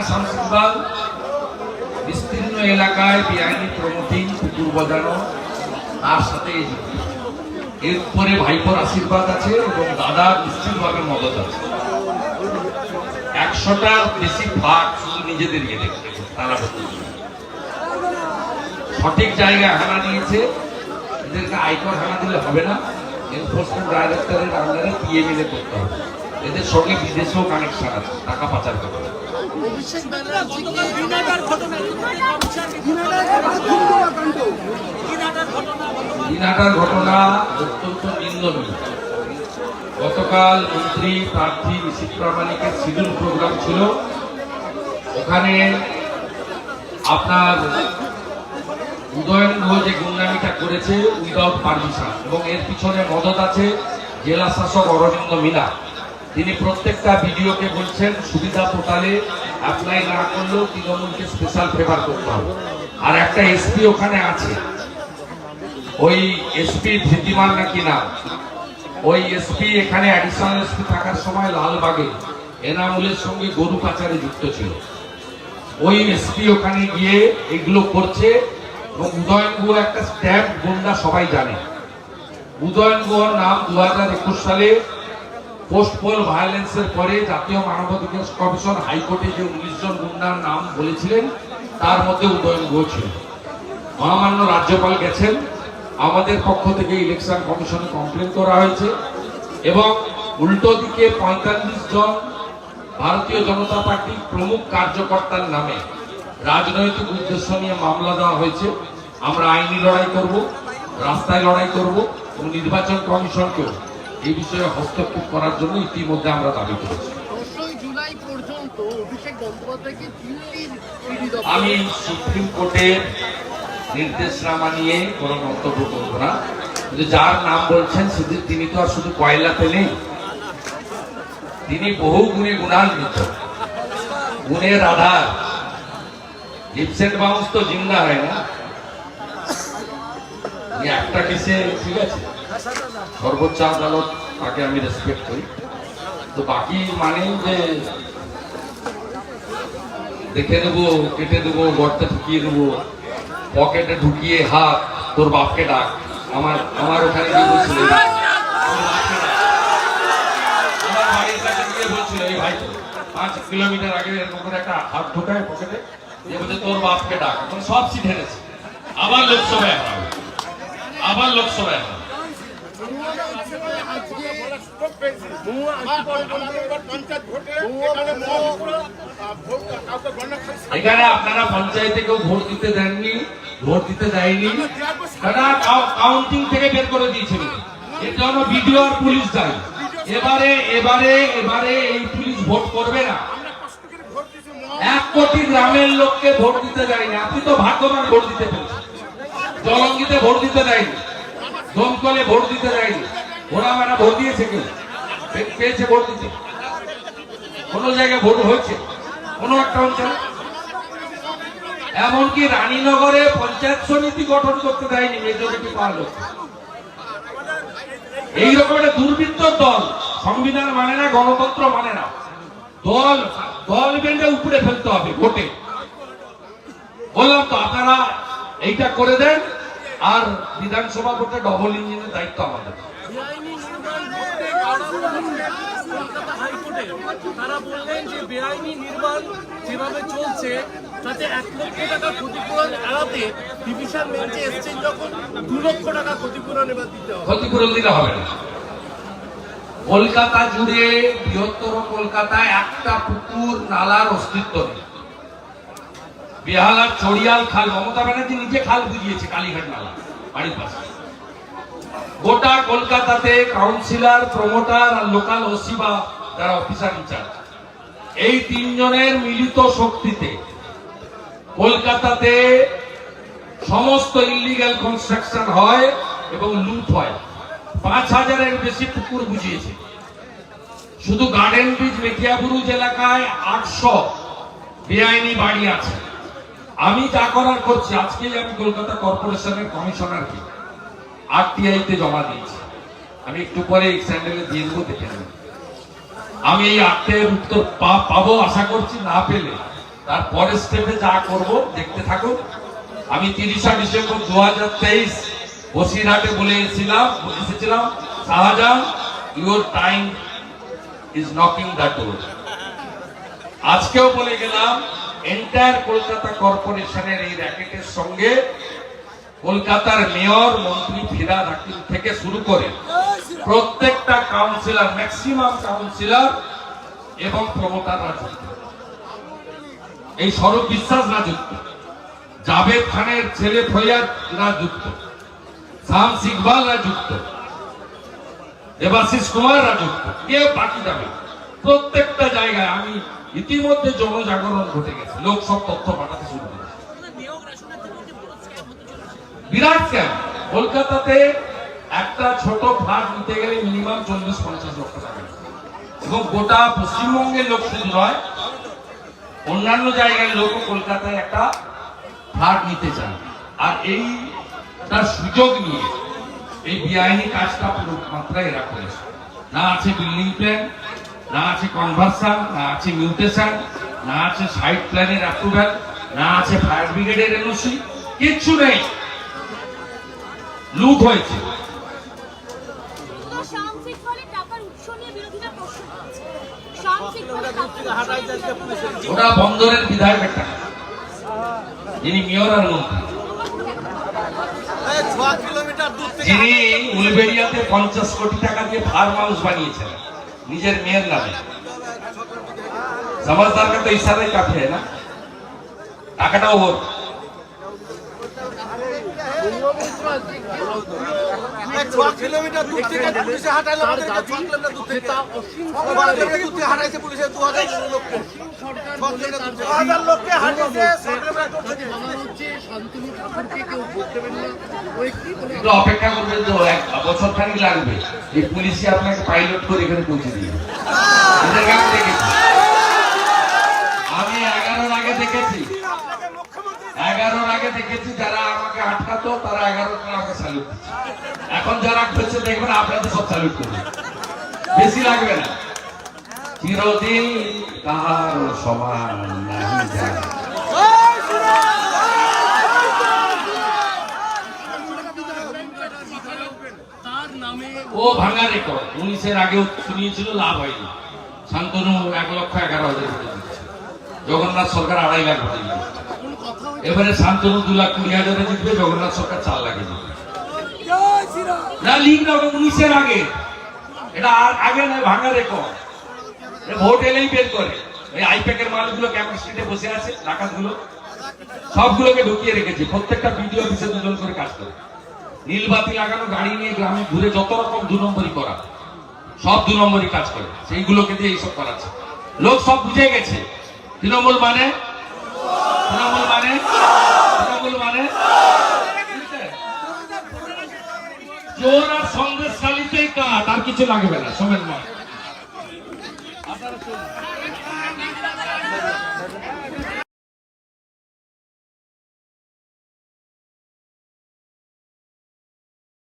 একটা শামসিকবাল বিস্তীর্ণ এলাকায় বেআইনি প্রমোটিং কুকুর বাজানো তার সাথে। এরপরে ভাইপোর আশীর্বাদ আছে এবং দাদা নিশ্চিতভাবে মদত আছে। একশোটার বেশি ভাগ শুধু নিজেদের দেখতে তারা সঠিক জায়গায় হানা দিয়েছে, এদেরকে আয়কর হানা দিলে হবে না। এনফোর্সমেন্ট ডাইরেক্টরের আন্ডারে পিএ মিলে করতে হবে। এদের সঙ্গে বিদেশেও কানেকশন আছে, টাকা পাচার করতে হবে। অভিষেক ঘটনা অত্যন্ত নিন্দনীয়। গতকাল মন্ত্রী প্রার্থী নিশীত প্রামাণিকের শিডিউল প্রোগ্রাম ছিল। ওখানে আপনার উদয়ন গুহ যে গুন্ডামিটা করেছে, উইদাউট পারমিশন, এবং এর পিছনে মদত আছে জেলা শাসক অরবিন্দ মিনা। তিনি প্রত্যেকটা ভিডিওকে বলছেন, সুবিধা পোর্টালে অ্যাপ্লাই না করলেও তৃণমূলকে স্পেশাল ফেভার করতে হবে। আর একটা এসপি ওখানে আছে। ওই এসপি ধৃতিমান নাকি নাম? ওই এসপি এখানে অ্যাডিশনাল এসপি থাকার সময় লালবাগে এনামুলের সঙ্গে গরু পাচারে যুক্ত ছিল। ওই এসপি ওখানে গিয়ে এগুলো করছে এবং উদয়ন গুহ একটা স্ট্যাম্প গুন্ডা সবাই জানে। উদয়ন গুহর নাম দু হাজার একুশ সালে পোস্ট পোল ভায়োলেন্সের পরে জাতীয় মানবাধিকার কমিশন হাইকোর্টে যে উনিশ জন গুন্ডার নাম বলেছিলেন, তার মধ্যে উদয়ন ছিল মহামান্য রাজ্যপাল গেছেন। আমাদের পক্ষ থেকে ইলেকশন কমিশনে কমপ্লেন করা হয়েছে এবং উল্টো দিকে পঁয়তাল্লিশ জন ভারতীয় জনতা পার্টির প্রমুখ কার্যকর্তার নামে রাজনৈতিক উদ্দেশ্য নিয়ে মামলা দেওয়া হয়েছে। আমরা আইনি লড়াই করব, রাস্তায় লড়াই করব এবং নির্বাচন কমিশনকেও এই বিষয়ে হস্তক্ষেপ করার জন্য ইতিমধ্যে আমরা দাবি করেছি। আমি সুপ্রিম কোর্টের নির্দেশনামা নিয়ে কোনো মন্তব্য করব না। কিন্তু যার নাম বলছেন শুধু তিনি তো আর শুধু কয়লাতে নেই। তিনি বহু গুণে গুণান্বিত গুণের আধার জিপসেট বাউন্স তো জিন্দা হয় না। একটা কেসে ঠিক আছে। সর্বোচ্চ আদালত তাকে আমি রেসপেক্ট করি। তো বাকি মানে যে দেখে দেবো কেটে দেবো, গর্তে ঢুকিয়ে দেবো, পকেটে ঢুকিয়ে হাত, তোর বাপকে ডাক। আমার আমার ওখানে গিয়ে বলছিল, এই ভাই পাঁচ কিলোমিটার আগে এরকম একটা হাত ঢোকায় পকেটে, দিয়ে বলছে, তোর বাপকে ডাক। এখন সব সিট হেরেছে আবার লোকসভায় আবার লোকসভায় এখানে আপনারা পঞ্চায়েতে কেউ ভোট দিতে দেননি, ভোট দিতে দেয়নি। তারা কাউন্টিং থেকে বের করে দিয়েছিল। এর জন্য বিডিও আর পুলিশ দায়ী। এবারে এবারে এবারে এই পুলিশ ভোট করবে না। এক কোটি গ্রামের লোককে ভোট দিতে দেয়নি। আপনি তো ভাগ্যবান ভোট দিতে পেরেছেন। জলঙ্গিতে ভোট দিতে দেয়নি। দমকলে ভোট দিতে দেয়নি ওরা মানে ভোট দিয়েছে কেউ? পেয়েছে ভোট দিতে। কোন জায়গায় ভোট হয়েছে কোন একটা অঞ্চলে? এমনকি রানীনগরে পঞ্চায়েত সমিতি গঠন করতে দেয়নি মেজরিটি পাওয়ার লোক এইরকম একটা দুর্বৃত্ত দল, সংবিধান মানে না, গণতন্ত্র মানে না। দল দল বেঁধে উপরে ফেলতে হবে ভোটে। বললাম তো, আপনারা এইটা করে দেন আর বিধানসভা ভোটে ডবল ইঞ্জিনের দায়িত্ব আমাদের। তারা বললেন যে বেআইনি নির্মাণ যেভাবে চলছে তাতে এক লক্ষ টাকা ক্ষতিপূরণ এড়াতে ডিভিশন বেঞ্চে এসছেন যখন দু লক্ষ টাকা ক্ষতিপূরণ এবার দিতে হবে। ক্ষতিপূরণ দিলে হবে না। কলকাতা জুড়ে বৃহত্তর কলকাতায় একটা পুকুর নালার অস্তিত্ব নেই। বেহালার চড়িয়াল খাল, মমতা ব্যানার্জি নিজে খাল বুঝিয়েছে, কালীঘাট নালা, বাড়ির পাশে। গোটা কলকাতাতে কাউন্সিলর প্রমোটার আর লোকাল ওসি বা যারা অফিসার ইনচার্জ এই তিনজনের মিলিত শক্তিতে কলকাতাতে সমস্ত ইলিগ্যাল কনস্ট্রাকশন হয় এবং লুট হয়। পাঁচ হাজারের বেশি পুকুর বুঝিয়েছে। শুধু গার্ডেন ব্রিজ মেটিয়াবুরুজ এলাকায় আটশো বেআইনি বাড়ি আছে। আমি যা করার করছি, আজকেই আমি কলকাতা কর্পোরেশনের কমিশনারকে আরটিআই তে জমা দিয়েছি। আমি একটু পরে স্যান্ডেলে দিয়ে দেবো, দেখে নেবেন। আমি এই আটটের উত্তর পাবো আশা করছি, না পেলে। তার পরের স্টেপে যা করব, দেখতে থাকুন। আমি তিরিশা ডিসেম্বর দু হাজার তেইশ বসিরহাটে বলে এসেছিলাম এসেছিলাম, Shahjahan your time is knocking the door আজকেও বলে গেলাম এন্টায়ার কলকাতা কর্পোরেশনের এই র্যাকেটের সঙ্গে কলকাতার মেয়র মন্ত্রী ফিরাদ হাকিম থেকে শুরু করে প্রত্যেকটা কাউন্সিলর ম্যাক্সিমাম কাউন্সিলর এবং প্রমোটাররা যুক্ত এই স্বরূপ বিশ্বাসরা যুক্ত। জাভেদ খানের ছেলে ফৈয়াদরা যুক্ত। শাম সিকবালরা যুক্ত। দেবাশিস কুমাররা যুক্ত। কেউ বাকি যাবে প্রত্যেকটা জায়গায় আমি ইতিমধ্যে জনজাগরণ ঘটে গেছে। লোক সব তথ্য পাঠাতে শুরু করেছে। বিরাট ক্যাম্প কলকাতাতে একটা ছোট ফ্ল্যাট নিতে গেলে মিনিমাম চল্লিশ, পঞ্চাশ লক্ষ টাকা। এবং গোটা পশ্চিমবঙ্গের লোক শুধু নয়, অন্যান্য জায়গার লোক কলকাতায় একটা ফ্ল্যাট নিতে চান আর এই তার সুযোগ নিয়ে এই বেআইনি কাজটা পুরো মাত্রায় এরা করেছে। না আছে বিল্ডিং প্ল্যান না আছে কনভার্সন না আছে মিউটেশন না আছে সাইট প্ল্যানের অ্যাপ্রুভাল না আছে ফায়ার ব্রিগেডের এনওসি কিচ্ছু নেই। লুট হয়েছে। ওটা বন্দরের বিধায়কের টাকা যিনি মেয়র আর মন্ত্রী। যিনি উলবেড়িয়াতে পঞ্চাশ কোটি টাকা দিয়ে ফার্ম হাউস বানিয়েছেন। নিজের মেয়ের নামে। জমাজদারকে তো ইশারাই কাফি হয় না? টাকাটাও ওর। ছ কিলোমিটার দূর থেকে পুলিশে হাঁটাইলো আমাদেরকে ছ কিলোমিটার দূর থেকে। বারো দূর থেকে হাঁটাইছে পুলিশে দু হাজার লোককে। ছ কিলোমিটার দূর থেকে। দু হাজার লোককে হাঁটিয়েছে ছ কিলোমিটার দূর থেকে। একটু অপেক্ষা করবেন তো এক বছর খানিক লাগবে। এই পুলিশই আপনাকে পাইলট করে এখানে পৌঁছে এদেরকে আমি এগারোর আগে দেখেছি। এগারোর আগে দেখেছি যারা আমাকে আটকাতো তারা এগারোর পর আমাকে স্যালুট এখন যারা খুঁজছে দেখবেন আপনাদের সব স্যালুট করবে। বেশি লাগবে না। চিরদিন কাহার সমান ও ভাঙা রেকর্ড উনিশের আগেও শুনিয়েছিল, লাভ হয়নি। শান্তনু এক লক্ষ এগারো হাজার জগন্নাথ সরকার আড়াই লাখ এবারে শান্তনু দু লাখ কুড়ি হাজারে জিতবে, জগন্নাথ সরকার চার লাখে জিতবে। না লিঙ্ক হবে উনিশের আগে। এটা আর আগে নয়, ভাঙা রেকর্ড ভোট এলেই বের করে। এই আইপ্যাকের মালগুলো ক্যাম্প স্ট্রিটে বসে আছে, ডাকাতগুলো? সবগুলোকে ঢুকিয়ে রেখেছি। প্রত্যেকটা বিডিও অফিসে দুজন করে কাজ করে। নীলবাতি লাগানো, গাড়ি নিয়ে গ্রামে ঘুরে যত রকম দু নম্বরই করা, সব দু নম্বরই কাজ করে। সেইগুলোকে দিয়ে এইসব করাচ্ছে। লোক সব বুঝে গেছে। তৃণমূল মানে? তৃণমূল মানে তৃণমূল মানে বুঝলে? চোর আর সন্দেশকালীতেই কাজ আর কিছু লাগবে না সোমেন মা